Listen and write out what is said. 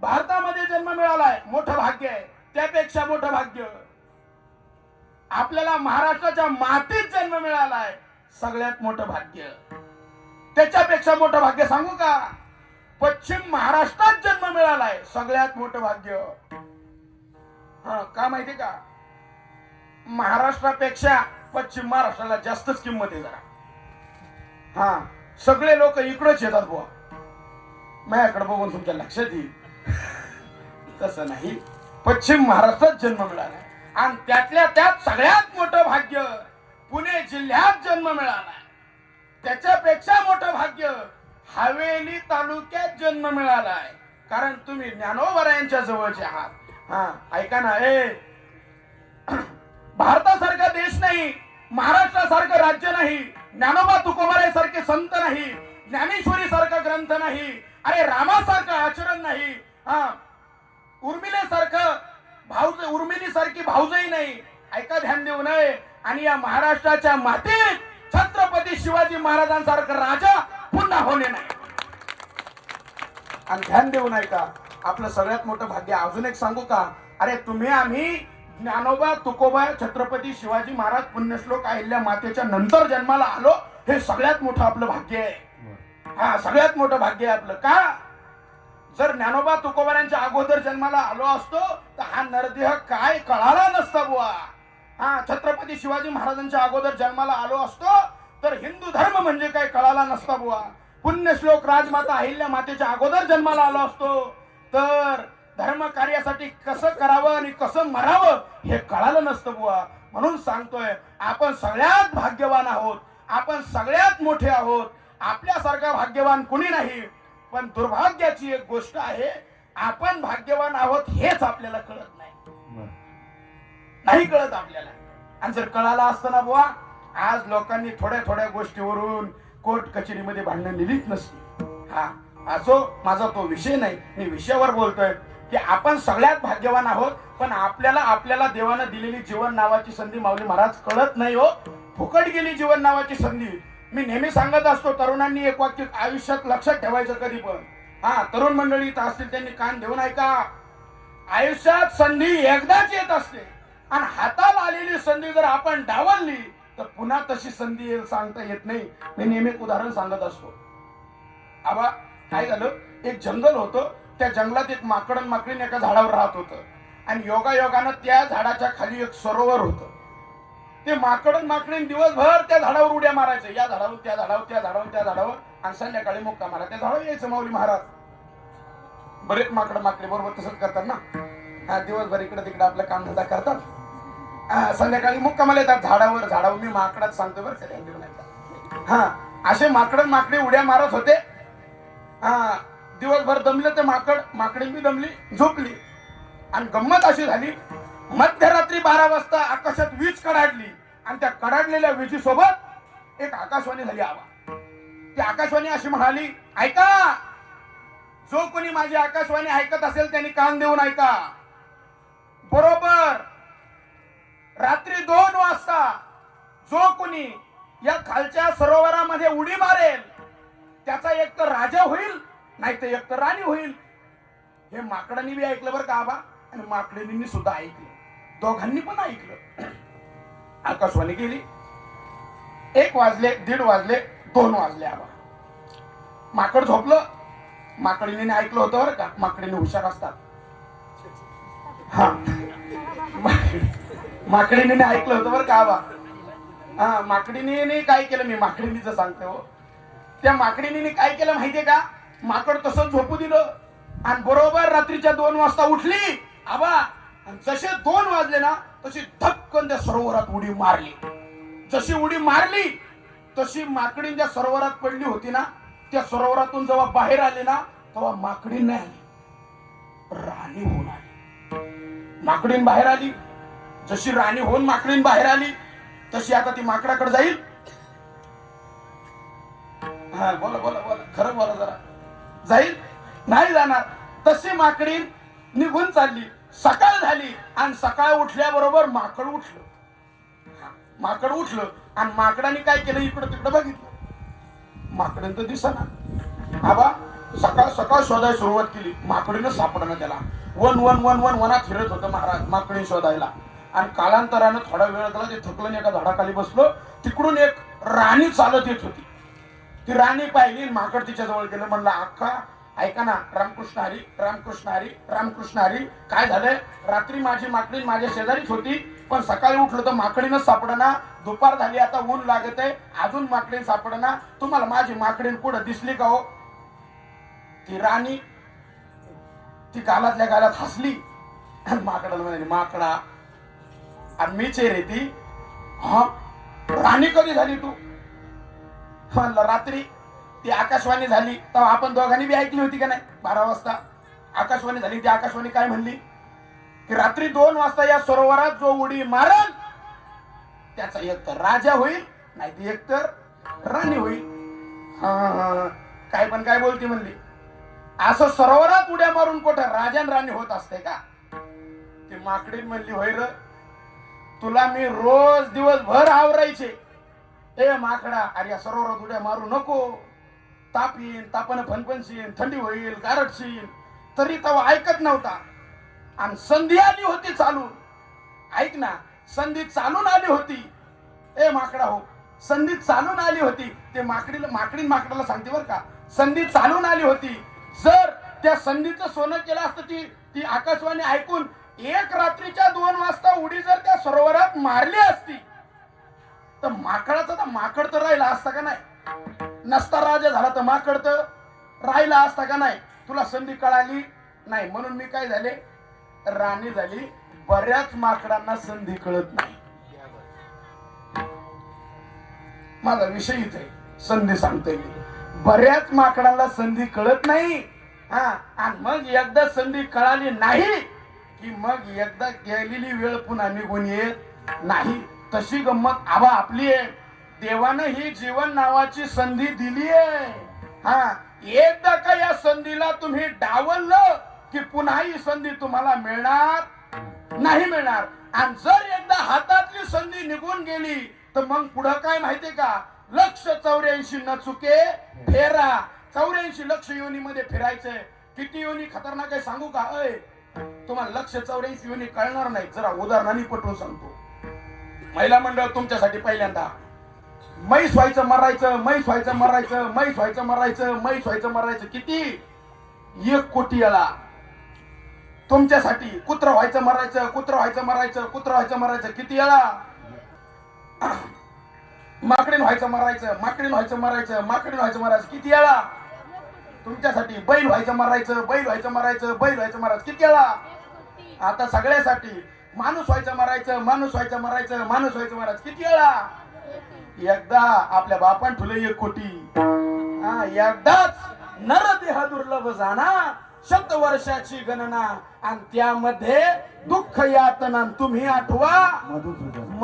भारतामध्ये जन्म मिळालाय मोठं भाग्य आहे. त्यापेक्षा मोठं भाग्य. आपल्याला महाराष्ट्राच्या मातीत जन्म मिळालाय सगळ्यात मोठं भाग्य. त्याच्यापेक्षा मोठं भाग्य सांगू का? पश्चिम महाराष्ट्रात जन्म मिळालाय सगळ्यात मोठं भाग्य. हा का माहिती का? महाराष्ट्रापेक्षा पश्चिम महाराष्ट्राला जास्तच किंमत आहे जरा. हा सगळे लोक इकडंच येतात बुवा. माझ्याकडे बघून तुमच्या लक्षात येईल. तसं नाही. पश्चिम महाराष्ट्रात जन्म मिळाला. आणि त्यातल्या त्यात सगळ्यात मोठं भाग्य पुणे जिल्ह्यात जन्म मिळाला. त्याच्यापेक्षा मोठं भाग्य हवेली तालुक्यात जन्म मिळालाय. कारण तुम्ही ज्ञानोबरायांच्या जवळचे आहात. हा ऐका ना ए. भारतासारखा देश नाही महाराष्ट्रासारखं राज्य नाही ज्ञानोबा तुकोबाराय सारखे संत नाही ज्ञानेश्वरी सारखा ग्रंथ नाही अरे रामासारखं आचरण नाही हा उर्मिलेसारखं भाऊज उर्मिली सारखी भाऊजही नाही. ऐका ध्यान देऊ नये. आणि या महाराष्ट्राच्या मातीत छत्रपती शिवाजी महाराजांसारखं राजा पुन्हा होणे नाही. आणि ध्यान देऊ नये का? आपलं सगळ्यात मोठं भाग्य. अजून एक सांगू का? अरे तुम्ही आम्ही ज्ञानोबा तुकोबा छत्रपती शिवाजी महाराज पुण्यश्लोक अहिल्या मातेच्या नंतर जन्माला आलो हे सगळ्यात मोठं आपलं भाग्य आहे. हा सगळ्यात मोठं भाग्य आहे आपलं. का? जर ज्ञानोबा तुकोबारांच्या अगोदर जन्माला आलो असतो तर हा नरदेह काय कळाला नसता बुवा. हा छत्रपती शिवाजी महाराजांच्या अगोदर जन्माला आलो असतो तर हिंदू धर्म म्हणजे काय कळाला नसता बुवा. पुण्यश्लोक राजमाता अहिल्या मातेच्या अगोदर जन्माला आलो असतो तर धर्म कार्यासाठी कसं करावं आणि कसं मरावं हे कळालं नसतं बुवा. म्हणून सांगतोय आपण सगळ्यात भाग्यवान आहोत आपण सगळ्यात मोठे आहोत आपल्यासारखा भाग्यवान कुणी नाही. पण दुर्भाग्याची एक गोष्ट आहे आपण भाग्यवान आहोत हेच आपल्याला कळत नाही. नाही कळत आपल्याला. आणि जर कळाला असतं ना बुवा आज लोकांनी थोड्या थोड्या गोष्टीवरून कोर्ट कचेरीमध्ये भांडणं लिहिलीच नसती. हा असो माझा तो विषय नाही. मी विषयावर बोलतोय की आपण सगळ्यात भाग्यवान आहोत पण आपल्याला आपल्याला देवानं दिलेली जीवन नावाची संधी माऊली महाराज कळत नाही हो. फुकट गेली जीवन नावाची संधी. मी नेहमी सांगत असतो तरुणांनी एक वाक्य आयुष्यात लक्षात ठेवायचं कधी पण. हा तरुण मंडळी इथं असतील त्यांनी कान देऊन ऐका. आयुष्यात संधी एकदाच येत असते. आणि हाताला आलेली संधी जर आपण डावलली तर पुन्हा तशी संधी येईल सांगता येत नाही. मी नेहमी उदाहरण सांगत असतो. आबा काय झालं? एक जंगल होतं. त्या जंगलात एक माकडन माकडीन एका झाडावर राहत होतं. आणि योगा योगानं त्या झाडाच्या खाली एक सरोवर होतं. ते माकड माकडीन दिवसभर त्या झाडावर उड्या मारायचं. या झाडावर त्या झाडावर त्या झाडावर त्या झाडावर. आणि संध्याकाळी मुक्का मारा. त्या झाडावर यायचं माऊली महाराज. बरेच माकड माकडे बरोबर तसंच करतात ना? हा दिवसभर इकडे तिकडे आपलं काम धंदा करतात. हा, संध्याकाळी मुक्कामाला येतात झाडावर झाडावर. मी माकडात सांगतो बरं का हा असे माकड माकडे उड्या मारत होते. हा दिवसभर दमलं ते माकड. माकडी बी दमली झोपली. आणि गंमत अशी झाली मध्यरात्री बारा वाजता आकाशात वीज कडाडली. आणि त्या कडाडलेल्या विजेसोबत एक आकाशवाणी झाली आवा. ती आकाशवाणी अशी म्हणाली ऐका जो कोणी माझी आकाशवाणी ऐकत असेल त्यांनी कान देऊन ऐका. बरोबर रात्री दोन वाजता जो कोणी या खालच्या सरोवरामध्ये उडी मारेल त्याचा एक तर राजा होईल नाही तर एक तर राणी होईल. हे माकडांनी बी ऐकलं बरं का आबा? आणि माकडिणींनी सुद्धा ऐकलं. दोघांनी पण ऐकलं. आकाशवाणी गेली. एक वाजले दीड वाजले दोन वाजले आबा माकड झोपलं. माकडीने ऐकलं होतं बरं का? माकडीने हुशार असतात. हा. माकडीने ऐकलं होतं बरं का आबा? हा माकडीने काय केलं? मी माकडीनीच सांगते हो. त्या माकडीने काय केलं माहितीये का? माकड तसंच झोपू दिलं आणि बरोबर रात्रीच्या दोन वाजता उठली. आबा जसे दोन वाजले ना तशी धक्कन त्या सरोवरात उडी मारली. जशी उडी मारली तशी माकडी ज्या सरोवरात पडली होती ना त्या सरोवरातून जेव्हा बाहेर आली ना तेव्हा माकडी नाही आली. राणी होऊन आली. माकडीन बाहेर आली. जशी राणी होऊन माकडीन बाहेर आली तशी आता ती माकडाकडे जाईल. हा बोला बोला बोला. खरं बोला जरा. जाईल? नाही जाणार. तशी माकडी निघून चालली. सकाळ झाली आणि सकाळ उठल्याबरोबर माकड उठलं. माकड उठलं आणि माकडाने काय केलं इकडं तिकडं बघितलं. माकडं तर दिसना. आबा सकाळ सकाळ शोधायला सुरुवात केली. माकडीनं सापडणं त्याला. वन वन वन वन वनात फिरत होतं महाराज माकडी शोधायला. आणि कालांतरानं थोडा वेळ झाला ते थकलं एका झाडाखाली बसलो. तिकडून एक राणी चालत येत होती. ती राणी पाहिली माकड तिच्या जवळ गेलं. म्हणलं अक्का ऐका ना रामकृष्ण हरी रामकृष्ण हरी रामकृष्ण हरी. काय झालंय? रात्री माझी माकडी माझ्या शेजारीच होती पण सकाळी उठलो तर माकडीनं सापडना. दुपार झाली आता ऊन लागत आहे अजून माकडीन सापडना. तुम्हाला माझी माकडीन कुठं दिसली का हो? ती राणी ती गालातल्या गालात हसली. आणि माकडाला म्हणाली माकडा आणि मीच आहे रे ती हा? राणी कधी झाली तू? म्हणलं रात्री ती आकाशवाणी झाली. तर आपण दोघांनी बी ऐकली होती का नाही? बारा वाजता. आकाशवाणी झाली. ती आकाशवाणी काय म्हणली? की रात्री दोन वाजता या सरोवरात जो उडी मारल त्याचा एक तर राजा होईल नाही ती एक तर राणी होईल. हा हा काय पण काय बोलती म्हणली. असं सरोवरात उड्या मारून कुठं राजा राणी होत असते का? ती माकडी म्हणली होय र तुला मी रोज दिवसभर आवरायचे. ए माकडा अरे या सरोवरात उड्या मारू नको. ताप येईन तापानं फनफनशीन थंडी होईल गारटशीन तरी तवा ऐकत नव्हता. आणि संधी आली होती चालून. ऐक ना संधी चालून आली होती. ए माकडा हो संधी चालून आली होती. ते माकडीला माकडी माकडाला सांगते बरं का. संधी चालून आली होती. जर त्या संधीचं सोनं केलं असतं ती ती आकाशवाणी ऐकून एक रात्रीच्या दोन वाजता उडी जर त्या सरोवरात मारली असती तर माकडाचा तर माकड तर राहिला असता का नाही? नसता राजा झाला तर माकड तर राहिला असता का नाही तुला संधी कळाली नाही. म्हणून मी काय झाले? राणी झाली. बऱ्याच माकडांना संधी कळत नाही. माझा विषय इथे संधी सांगतोय मी. बऱ्याच माकडांना संधी कळत नाही. हा आणि मग एकदा संधी कळाली नाही की मग एकदा गेलेली वेळ पुन्हा निघून येत नाही. तशी गंमत आबा आपली आहे. देवानं ही जीवन नावाची संधी दिली आहे. हा एकदा का या संधीला तुम्ही डावललं की पुन्हा ही संधी तुम्हाला मिळणार? नाही मिळणार. आणि जर एकदा हातातली संधी निघून गेली तर मग पुढं काय माहितीये का? लक्ष चौऱ्याऐंशी न चुके फेरा. चौऱ्याऐंशी लक्ष योनीमध्ये फिरायचंय. किती योनी खतरनाक आहे सांगू का? अय तुम्हाला लक्ष चौऱ्याऐंशी योनी कळणार नाही. जरा उदाहरणाने पटवून सांगतो. महिला मंडळ तुमच्यासाठी पहिल्यांदा. मैस व्हायचं मरायचं मैस व्हायचं मरायचं मैस व्हायचं मरायचं मैस व्हायचं मरायचं किती एक कोटी याला तुमच्यासाठी कुत्र व्हायचं मरायचं कुत्र व्हायचं मरायचं कुत्र व्हायचं मरायचं किती वेळा माकडीन व्हायचं मरायचं माकडीन व्हायचं मरायचं माकडीन व्हायचं मरायचं किती वेळा तुमच्यासाठी बैल व्हायचं मरायचं बैल व्हायचं मरायचं बैल व्हायचं मरायचं किती आला आता सगळ्यासाठी माणूस व्हायचं मरायचं माणूस व्हायचं मरायचं माणूस व्हायचं मरायचं किती वेळा एकदा आपल्या बापान ठुले एक कोटी. हा एकदाच नरदेह दुर्लभ जाना शत वर्षाची गणना. आणि त्यामध्ये दुःख यातना तुम्ही आठवा. मधुसूदन.